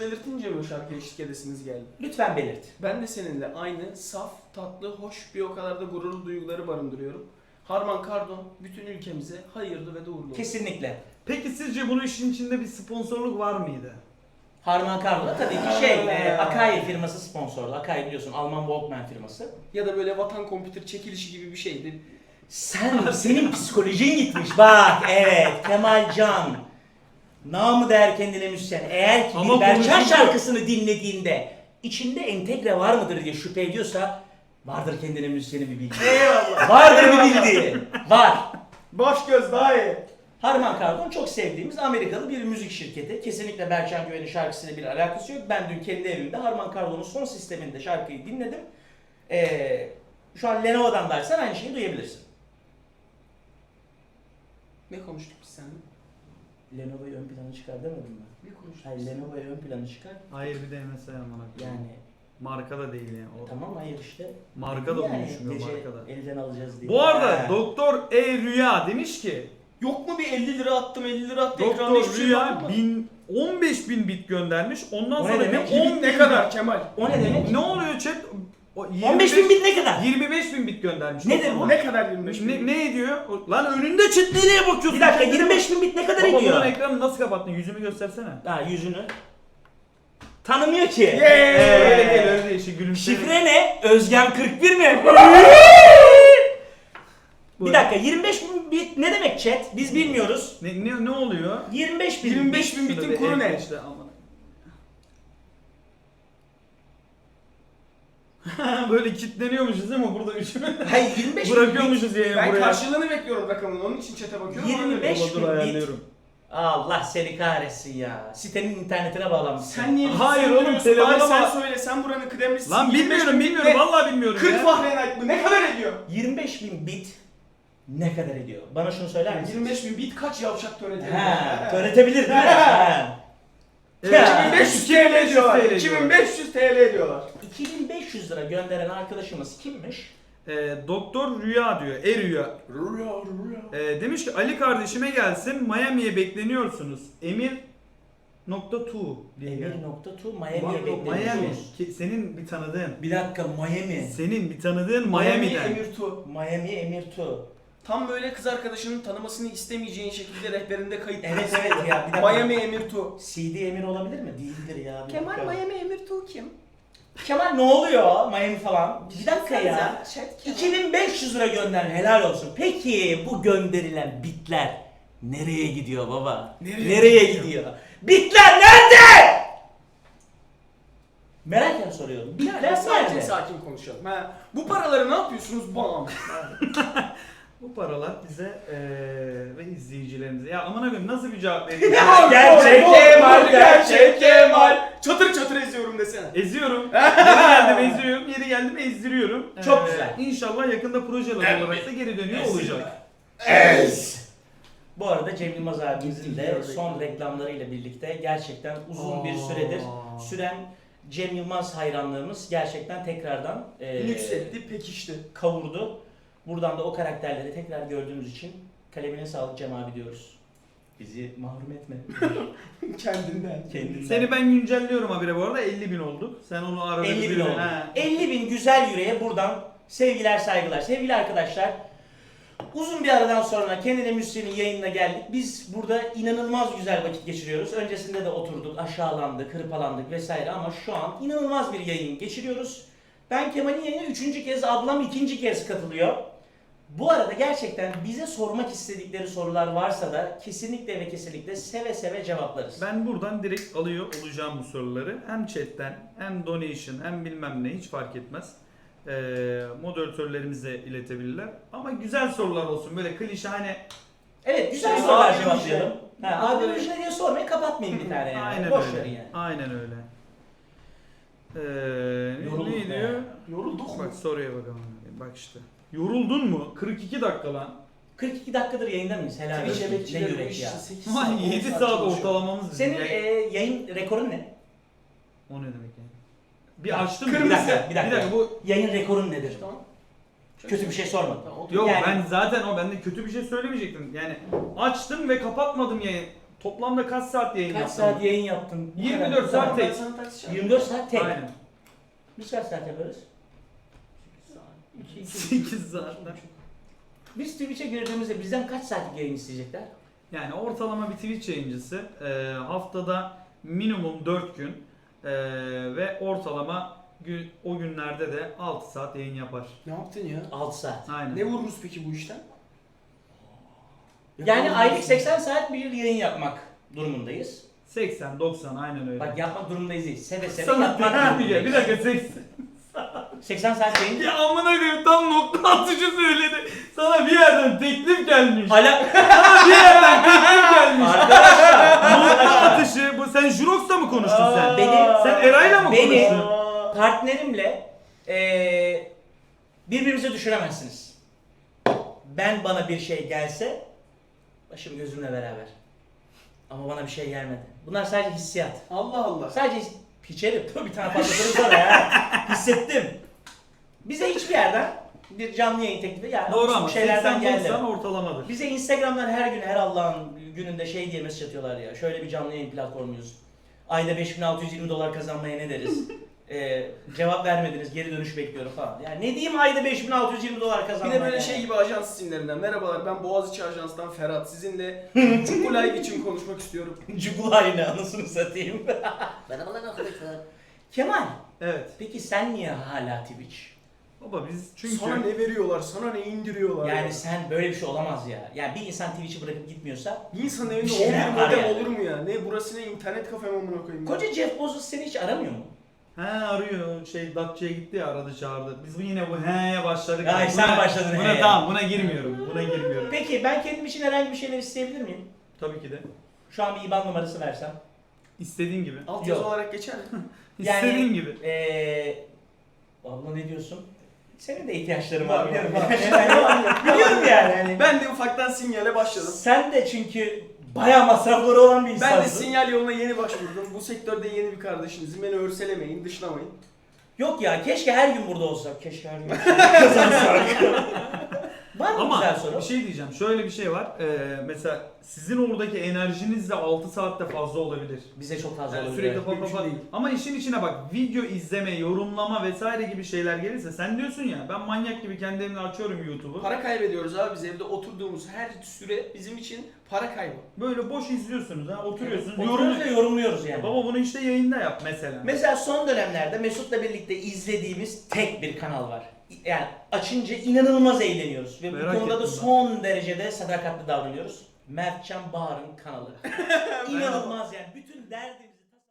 eşlik belirtince mi o şarkı eşlik edesiniz geldi? Lütfen belirt. Ben de seninle aynı saf, tatlı, hoş bir o kadar da gururlu duyguları barındırıyorum. Harman Kardon bütün ülkemize hayırlı ve olsun. Kesinlikle. Peki sizce bunun işin içinde bir sponsorluk var mıydı? Harman Kardon'a tabii ki şey, e, Akai firması sponsorlu. Akai biliyorsun Alman Walkman firması. Ya da böyle vatan kompütür çekilişi gibi bir şeydi. Sen, senin psikolojin gitmiş. Bak evet Kemal Can. Namı değer kendine müzisyen. Eğer ki Ama bir Berçan şarkısını dinlediğinde içinde entegre var mıdır diye şüphe ediyorsa vardır kendine müzisyeni bir bildiği. Eyvallah. Vardır bir bildiği. Var. Baş göz daha iyi. Harman Kardon çok sevdiğimiz Amerikalı bir müzik şirketi. Kesinlikle Berçan Güven'in şarkısıyla bir alakası yok. Ben dün kendi evimde Harman Kardon'un son sisteminde şarkıyı dinledim. Ee, şu an Lenovo'dan da açsan aynı şeyi duyabilirsin. Ne konuştuk biz seninle? Lenovo'yu ön plana çıkar demedim mi? Ne konuştuk Hayır? Lenovo'yu ön plana çıkar. Hayır bir de MSI amına koyayım. Yani Marka da değil yani. O tamam hayır işte. Marka da bulmuşum ya gece marka da. elden alacağız diye. Bu arada Ha. Doktor E Rüya demiş ki Yok mu bir 50 lira attım 50 lira attı ekranda Doktor hiçbir şey var Rüya mı? bin 15 bin bit göndermiş. Ondan O ne sonra ne demek? 10 ne kadar Kemal? O ne demek? Ne oluyor chat? O 15 bin bit ne kadar? 25 bin bit göndermiş. Nedir bu? Ne kadar 25 bin? Ne, ne ediyor? O- Lan önünde chat nereye bakıyorsun? Bir dakika Kendine 25 bin bit ne bak. kadar Baba ediyor? bunun ekranı nasıl kapattın? Yüzümü göstersene. Ha yüzünü. Tanımıyor ki. Yeah! Ee, öyle değil öyle değil. Şu gülümseme. Şifre ne? Özgen 41 mi? bir dakika 25 bin bit ne demek chat? Biz bilmiyoruz. Ne, ne, ne oluyor? 25 bin 25 bin bitin kuru ne? F5'te aman. Böyle kitleniyormuşuz değil mi burada üçümüz? Hayır 25 bin bit. Bırakıyormuşuz yayını Ben buraya. karşılığını bekliyorum rakamın onun için chat'e bakıyorum. 25 Baba dur bin bit. ayarlıyorum. Allah seni kahretsin ya. Sitenin internetine bağlanmışsın. Sen niye Hayır sen oğlum, biliyorsun? telefona Bari sen bak. söyle sen buranın kıdemlisisin. Lan 25 bilmiyorum bin bilmiyorum vallahi bilmiyorum 40 ya. Fahrenheit mı? Ne kadar ediyor? 25 bin bit ne kadar ediyor? Bana şunu söyler misin? 25 bin bit kaç yavşak töretebilir? Ha, öğretebilir değil mi? Evet, Ya. 2500 TL 2500 ediyorlar. TL 2500 TL ediyorlar. 2500 lira gönderen arkadaşımız kimmiş? Ee, Doktor Rüya diyor. E Rüya. Rüya rüya. Ee, demiş ki Ali kardeşime gelsin Miami'ye bekleniyorsunuz. Emir nokta tu diye. Emir nokta tu Miami'ye Miami. bekleniyoruz. Ki- Senin bir tanıdığın. Bir dakika Miami. Senin bir tanıdığın Miami Miami'den. Emir Tu. Miami Emir tu. Tam böyle kız arkadaşının tanımasını istemeyeceğin şekilde rehberinde kayıt. Evet evet ya bir dakika. Miami Emir Tu. CD Emir olabilir mi? Değildir ya. bir Kemal dakika. Miami Emir Tu kim? Kemal ne oluyor Miami falan? Bir dakika ya. Chat Kemal. 2500 lira gönder helal olsun. Peki bu gönderilen bitler nereye gidiyor baba? Nereye gidiyor? gidiyor? Bitler nerede? Merakken soruyorum. Ya Bitler sakin nerede? sakin konuşalım. Ha, bu paraları ne yapıyorsunuz bam? Bu paralar bize eee ve izleyicilerimize. Ya amına koyayım nasıl bir cevap vereyim? Gerçek Kemal, gerçek Kemal. Çatır çatır eziyorum desene. Eziyorum. Yeri geldim eziyorum. Yeri geldim ezdiriyorum. Çok güzel. İnşallah yakında projeler olarak da geri dönüyor olacak. Ez. Bu arada Cem Yılmaz abimizin de son reklamlarıyla birlikte gerçekten uzun bir süredir süren Cem Yılmaz hayranlığımız gerçekten tekrardan e, Yükseltti pekişti. kavurdu. Buradan da o karakterleri tekrar gördüğümüz için kalemine sağlık Cem abi diyoruz. Bizi mahrum etme. Kendinden. Kendinden. Seni ben güncelliyorum habire bu arada 50 bin olduk. Sen onu arada 50 bin oldu. Ha. 50 bin güzel yüreğe buradan sevgiler saygılar. Sevgili arkadaşlar uzun bir aradan sonra kendine müzisyenin yayınına geldik. Biz burada inanılmaz güzel vakit geçiriyoruz. Öncesinde de oturduk, aşağılandık, hırpalandık vesaire ama şu an inanılmaz bir yayın geçiriyoruz. Ben Kemal'in yayına üçüncü kez, ablam ikinci kez katılıyor. Bu arada gerçekten bize sormak istedikleri sorular varsa da kesinlikle ve kesinlikle seve seve cevaplarız. Ben buradan direkt alıyor olacağım bu soruları. Hem chatten hem donation hem bilmem ne hiç fark etmez. Ee, moderatörlerimize iletebilirler. Ama güzel sorular olsun. Böyle klişe hani Evet güzel Şey, sorular abi cevaplayalım. Ha, abi bir şey diye sormayın kapatmayın bir tane yani. aynen Boş öyle. verin yani. Aynen öyle. Ee, Yorulduk ne be. diyor? Yorulduk mu? Bak soruya bakalım. Bak işte. Yoruldun mu? 42 dakika lan. 42 dakikadır yayında mıyız? Helal olsun. Ne yürek ya. 8 Ulan 10 7 saat ortalamamız bizim. Senin e, yayın rekorun ne? O ne demek yani? Bir Ya, açtım. Bir dakika, bir dakika. Bir dakika bu Yayın rekorun nedir? Tamam. Kötü bir şey sormadım. Tamam, otur. Yok Yani- ben zaten o ben de kötü bir şey söylemeyecektim. Yani açtım ve kapatmadım yayın. Toplamda kaç saat yayın Kaç yaptın? saat yayın yaptın? Bu 24 kadar. saat Ben tek. sana taksi çağırdım. 24 saat tek. Aynen. Biz kaç saat yaparız? 8 saatten. Biz Twitch'e girdiğimizde bizden kaç saatlik yayın isteyecekler? Yani ortalama bir Twitch yayıncısı e, haftada minimum 4 gün e, ve ortalama gün, o günlerde de 6 saat yayın yapar. Ne yaptın ya? 6 saat. Aynen. Ne vururuz peki bu işten? Yani aylık mısın? 80 saat bir yayın yapmak durumundayız. 80 90 aynen öyle. Bak yapmak durumundayız değil. Seve seve Sana yapmak bir, durumundayız. bir dakika 80. 80 saat yayın. Ya amına koyayım tam nokta atışı söyledi. Sana bir yerden teklif gelmiş. Hala Sana bir yerden teklif gelmiş. arkadaşlar. nokta atışı bu sen Jurox'la mı konuştun sen? Beni- Sen Eray'la mı Beni- konuştun? partnerimle eee birbirimize düşüremezsiniz. Ben bana bir şey gelse başım gözümle beraber. Ama bana bir şey gelmedi. Bunlar sadece hissiyat. Allah Allah. Sadece his- piçerim. Bir tane patlatırım sana ya. Hissettim. Bize hiçbir yerden bir canlı yayın teklifi yani Doğru bu ama şeylerden 80 geldi. 90 ortalamadır. Bize Instagram'dan her gün her Allah'ın gününde şey diye mesaj atıyorlar ya. Şöyle bir canlı yayın platformuyuz. Ayda 5620 dolar kazanmaya ne deriz? Ee, cevap vermediniz geri dönüş bekliyorum falan. Yani ne diyeyim ayda 5620 dolar Bir kazanmaya. de böyle yani? şey gibi ajans isimlerinden. Merhabalar ben Boğaziçi Ajans'tan Ferhat. Sizinle Çukur Live için konuşmak istiyorum. Cugul aynı anasını satayım. Merhabalar arkadaşlar. Kemal Evet. peki sen niye hala Twitch? Baba biz çünkü Sana ne veriyorlar, sana ne indiriyorlar. Yani ya. sen böyle bir şey olamaz ya. Yani bir insan Twitch'i bırakıp gitmiyorsa Bir insanın Bir evinde 11 var modem yani. olur mu ya? Ne burası ne internet kafe mi amına koyayım. ya? koca Jeff Bezos seni hiç aramıyor mu? He arıyor şey Datça'ya gitti ya aradı çağırdı. Biz bu yine bu he'ye başladık. Ay, Buna- sen başladın Buna he'ye. tamam buna girmiyorum. Buna girmiyorum. Peki ben kendim için herhangi bir şeyler isteyebilir miyim? Tabii ki de. Şu an bir IBAN numarası versem. İstediğin gibi. Alt yazı olarak geçer mi? Yani- İstediğin gibi. Eee... Abla ne diyorsun? Senin de ihtiyaçların Var, biliyorum. var. Yani. biliyorum yani. Hani. Ben de ufaktan sinyale başladım. Sen de çünkü bayağı masrafları olan bir insansın. Ben de sinyal yoluna yeni başvurdum. Bu sektörde yeni bir kardeşinizim. Beni örselemeyin, dışlamayın. Yok ya keşke her gün burada olsak. Keşke her gün kazansak. Var mı güzel Ama soru? bir şey diyeceğim. Şöyle bir şey var. Ee, mesela sizin oradaki enerjiniz de 6 saatte fazla olabilir. Bize çok fazla Yani olabilir. sürekli pat pat pat. Ama işin içine bak video izleme, yorumlama vesaire gibi şeyler gelirse sen diyorsun ya ben manyak gibi kendi açıyorum YouTube'u. Para kaybediyoruz abi biz evde oturduğumuz her süre bizim için para kaybı. Böyle boş izliyorsunuz ha oturuyorsunuz. Oturuyoruz Yorum... ve yorumluyoruz yani. Baba bunu işte yayında yap mesela. Mesela son dönemlerde Mesut'la birlikte izlediğimiz tek bir kanal var. Yani açınca inanılmaz eğleniyoruz ve Merak bu konuda da ettim ben. son derecede sadakatli davranıyoruz. Mertcan Bahar'ın kanalı. İnanılmaz yani bütün derdini